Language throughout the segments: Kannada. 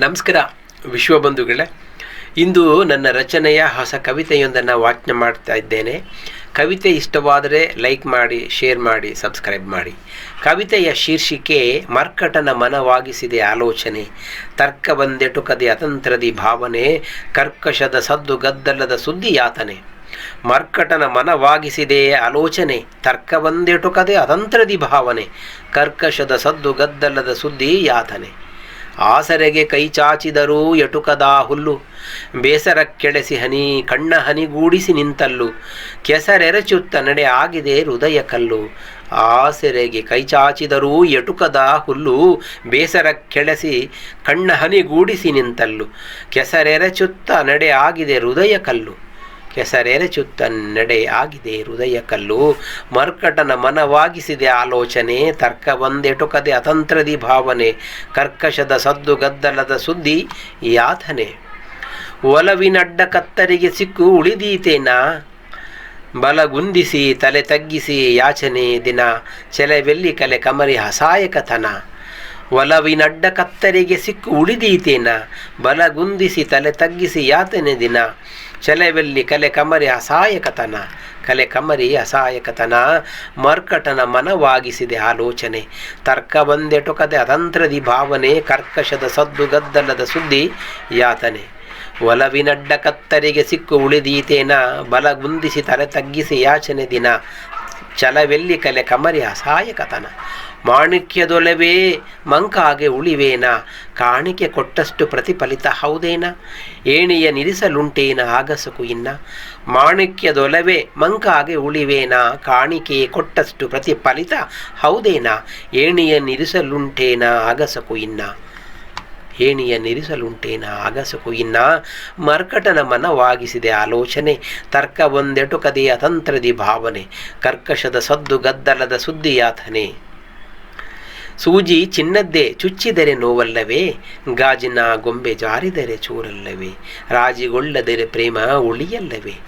ನಮಸ್ಕಾರ ವಿಶ್ವಬಂಧುಗಳೇ ಇಂದು ನನ್ನ ರಚನೆಯ ಹೊಸ ಕವಿತೆಯೊಂದನ್ನು ವಾಚನ ಮಾಡ್ತಾ ಇದ್ದೇನೆ. ಕವಿತೆ ಇಷ್ಟವಾದರೆ ಲೈಕ್ ಮಾಡಿ, ಶೇರ್ ಮಾಡಿ, ಸಬ್ಸ್ಕ್ರೈಬ್ ಮಾಡಿ. ಕವಿತೆಯ ಶೀರ್ಷಿಕೆ, ಮರ್ಕಟನ ಮನವಾಗಿಸಿದೆ ಆಲೋಚನೆ. ತರ್ಕ ಬಂದೆಟುಕದೆ ಅತಂತ್ರದಿ ಭಾವನೆ, ಕರ್ಕಶದ ಸದ್ದು ಗದ್ದಲದ ಸುದ್ದಿ ಯಾತನೆ. ಮರ್ಕಟನ ಮನವಾಗಿಸಿದೆ ಆಲೋಚನೆ, ತರ್ಕ ಬಂದೆಟುಕದೆ ಅತಂತ್ರದಿ ಭಾವನೆ, ಕರ್ಕಶದ ಸದ್ದು ಗದ್ದಲದ ಸುದ್ದಿ ಯಾತನೆ. ಆಸರೆಗೆ ಕೈ ಚಾಚಿದರೂ ಎಟುಕದ ಹುಲ್ಲು. ಬೇಸರ ಕೆಳೆಸಿ ಹನಿ, ಕಣ್ಣ ಹನಿಗೂಡಿಸಿ ನಿಂತಲ್ಲು. ಕೆಸರೆರಚುತ್ತ ನಡೆ ಆಗಿದೆ ಹೃದಯ ಕಲ್ಲು. ಆಸರೆಗೆ ಕೈ ಚಾಚಿದರೂ ಎಟುಕದ ಹುಲ್ಲು. ಬೇಸರ ಕೆಳೆಸಿ ಕಣ್ಣ ಹನಿಗೂಡಿಸಿ ನಿಂತಲ್ಲು. ಕೆಸರೆರಚುತ್ತ ನಡೆ ಆಗಿದೆ ಹೃದಯ ಕಲ್ಲು. ಕೆಸರೆರಚುತ್ತ ಚುತ್ತನ್ನಡೆ ಆಗಿದೆ ಹೃದಯ ಕಲ್ಲು. ಮರ್ಕಟನ ಮನವಾಗಿಸಿದೆ ಆಲೋಚನೆ. ತರ್ಕ ಒಂದೆಟುಕದೆ ಅತಂತ್ರದಿ ಭಾವನೆ. ಕರ್ಕಶದ ಸದ್ದು ಗದ್ದಲದ ಸುದ್ದಿ ಯಾತನೆ ಒಲವಿನಡ್ಡ ಕತ್ತರಿಗೆ ಸಿಕ್ಕು ಉಳಿದೀತೇನಾ ಬಲಗುಂದಿಸಿ ತಲೆ ತಗ್ಗಿಸಿ ಯಾಚನೆ ದಿನ. ಚೆಲವೆಲ್ಲಿ ಕಲೆ ಕಮರಿ ಹಸಾಯಕತನ ಒಲವಿನಡ್ಡ ಕತ್ತರಿಗೆ ಸಿಕ್ಕು ಉಳಿದೀತೇನ ಬಲಗುಂದಿಸಿ ತಲೆ ತಗ್ಗಿಸಿ ಯಾತನೆ ದಿನ. ಚೆಲವೆಲ್ಲಿ ಕಲೆ ಕಮರಿ ಅಸಹಾಯಕತನ. ಕಲೆ ಕಮರಿ ಅಸಹಾಯಕತನ. ಮರ್ಕಟನ ಮನವಾಗಿಸಿದೆ ಆಲೋಚನೆ. ತರ್ಕ ಬಂದೆಟುಕದೆ ಅತಂತ್ರದಿ ಭಾವನೆ, ಕರ್ಕಶದ ಸದ್ದು ಗದ್ದಲದ ಸುದ್ದಿ, ಯಾತನೆ. ಒಲವಿನಡ್ಡ ಕತ್ತರಿಗೆ ಸಿಕ್ಕು ಉಳಿದೀತೇನ, ಬಲ ಗುಂದಿಸಿ ತಲೆ ತಗ್ಗಿಸಿ ಯಾಚನೆ ದಿನ. ಚಲವೆಲ್ಲಿ ಕಲೆ ಕಮರಿ ಅಸಹಾಯಕತನ. ಮಾಣಿಕ್ಯದೊಲವೇ ಮಂಕಾಗೆ ಉಳಿವೇನ? ಕಾಣಿಕೆ ಕೊಟ್ಟಷ್ಟು ಪ್ರತಿಫಲಿತ ಹೌದೇನ? ಏಣಿಯ ನಿರಿಸಲುಂಟೇನ ಆಗಸಕು ಇನ್ನ? ಮಾಣಿಕ್ಯದೊಲವೇ ಮಂಕಾಗೆ ಉಳಿವೇನ? ಕಾಣಿಕೆ ಕೊಟ್ಟಷ್ಟು ಪ್ರತಿಫಲಿತ ಹೌದೇನ? ಏಣಿಯ ನಿರಿಸಲುಂಟೇನ ಆಗಸಕು ಇನ್ನ? ಏಣಿಯ ನಿರಿಸಲುಂಟೇನ ಅಗಸಕು ಇನ್ನ? ಮರ್ಕಟನ ಮನವಾಗಿಸಿದೆ ಆಲೋಚನೆ, ತರ್ಕ ಒಂದೆಟುಕದೆ ತಂತ್ರದಿ ಭಾವನೆ, ಕರ್ಕಶದ ಸದ್ದು ಗದ್ದಲದ ಸುದ್ದಿ ಯಾತನೆ ಸೂಜಿ ಚಿನ್ನದ್ದೇ ಚುಚ್ಚಿದರೆ ನೋವಲ್ಲವೇ? ಗಾಜಿನ ಗೊಂಬೆ ಜಾರಿದರೆ ಚೂರಲ್ಲವೇ? ರಾಜಿಗೊಳ್ಳದರೆ ಪ್ರೇಮ ಉಳಿಯಲ್ಲವೇ?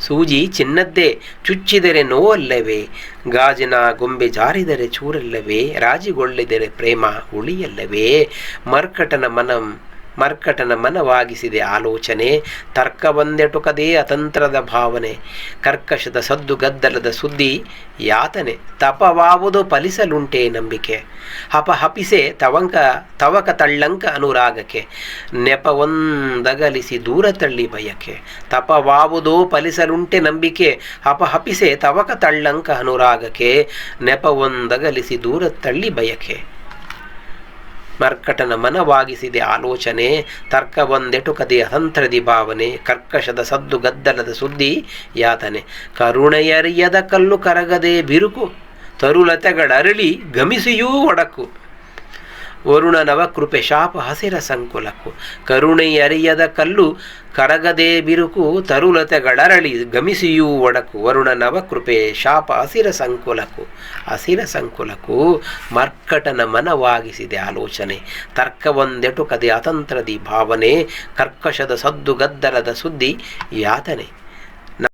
ಸೂಜಿ ಚಿನ್ನದ್ದೇ ಚುಚ್ಚಿದರೆ ನೋವಲ್ಲವೇ? ಗಾಜಿನ ಗೊಂಬೆ ಜಾರಿದರೆ ಚೂರಲ್ಲವೇ? ರಾಜಿಗೊಳ್ಳಿದರೆ ಪ್ರೇಮ ಉಳಿಯಲ್ಲವೇ? ಮರ್ಕಟನ ಮನಂ ಮರ್ಕಟನ ಮನವಾಗಿಸಿದೆ ಆಲೋಚನೆ. ತರ್ಕ ಒಂದೆಟುಕದೇ ಅತಂತ್ರದ ಭಾವನೆ. ಕರ್ಕಶದ ಸದ್ದು ಗದ್ದಲದ ಸುದ್ದಿ ಯಾತನೆ. ತಪವಾವುದು ಫಲಿಸಲುಂಟೆ ನಂಬಿಕೆ. ಹಪ ಹಪಿಸೆ ತವಂಕ, ತವಕ ತಳ್ಳಂಕ ಅನುರಾಗಕ್ಕೆ. ನೆಪವೊಂದಗಲಿಸಿ ದೂರ ತಳ್ಳಿ ಬಯಕೆ. ತಪವಾವುದು ಫಲಿಸಲುಂಟೆ ನಂಬಿಕೆ. ಹಪ ಹಪಿಸೆ ತವಕ ತಳ್ಳಂಕ ಅನುರಾಗಕ್ಕೆ. ನೆಪವೊಂದಗಲಿಸಿ ದೂರ ತಳ್ಳಿ ಬಯಕೆ. ಮರ್ಕಟನ ಮನವಾಗಿಸಿದೆ ಆಲೋಚನೆ. ತರ್ಕ ಒಂದೆಟುಕದೆ ಅತಂತ್ರದಿ ಭಾವನೆ. ಕರ್ಕಶದ ಸದ್ದು ಗದ್ದಲದ ಸುದ್ದಿ ಯಾತನೆ. ಕರುಣೆಯರಿಯದ ಕಲ್ಲು ಕರಗದೆ ಬಿರುಕು. ತರುಲತೆಗಳರಳಿ ಗಮಿಸಿಯೂ ಒಡಕು. ವರುಣ ನವಕೃಪೆ ಶಾಪ ಹಸಿರ ಸಂಕುಲಕು ಕರುಣೆಯರಿಯದ ಕಲ್ಲು, ಕರಗದೆ ಬಿರುಕು, ತರುಲತೆಗಳರಳಿ ಗಮಿಸಿಯೂ ಒಡಕು. ವರುಣ ನವಕೃಪೆ ಶಾಪ ಹಸಿರ ಸಂಕುಲಕು ಹಸಿರ ಸಂಕುಲಕು ಮರ್ಕಟನ ಮನವಾಗಿಸಿದೆ ಆಲೋಚನೆ. ತರ್ಕವೊಂದೆಟು ಕದೆ ಅತಂತ್ರದಿ ಭಾವನೆ, ಕರ್ಕಶದ ಸದ್ದು ಗದ್ದಲದ ಸುದ್ದಿ ಯಾತನೆ.